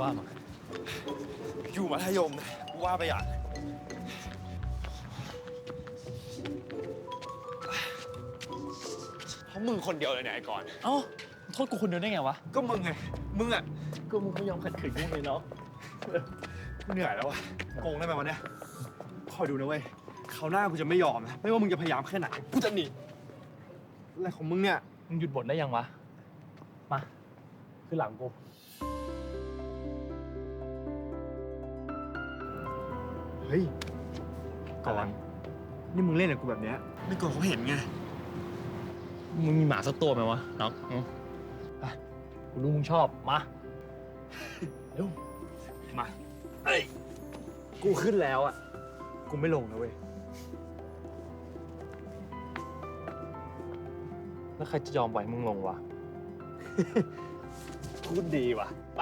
ว่ามาอยู่มัธยมนะกูว่าไปอย่างเพราะมึงคนเดียวเลยเนี่ยไอ้ก่อน เอ้าโทษกูคนเดียวได้ไงวะ ก็มึงไง มึงอะ ก็มึงไม่ยอมขัดขืนกูเลยเนาะเหนื่อยแล้ววะโกงได้ไหมวะเนี่ยคอยดูนะเว้ยคราวหน้ากูจะไม่ยอมนะไม่ว่ามึงจะพยายามแค่ไหนกูจะหนีอะไรของมึงเนี่ย มึงหยุดบ่นได้ยังวะ มาขึ้นหลังกู เฮ้ย ก่อน นี่มึงเล่นกับกูแบบเนี้ยไม่ก่อนเขาเห็นไง มึงมีหมาสักตัวไหมวะน้องอืมไปกูรู้มึงชอบ มา เร็ว มาเอ้ยกูขึ้นแล้วอะ กูไม่ลงนะเว้ย แล้วใครจะยอมปล่อยให้มึงลงวะ พูดดีว่ะ ไป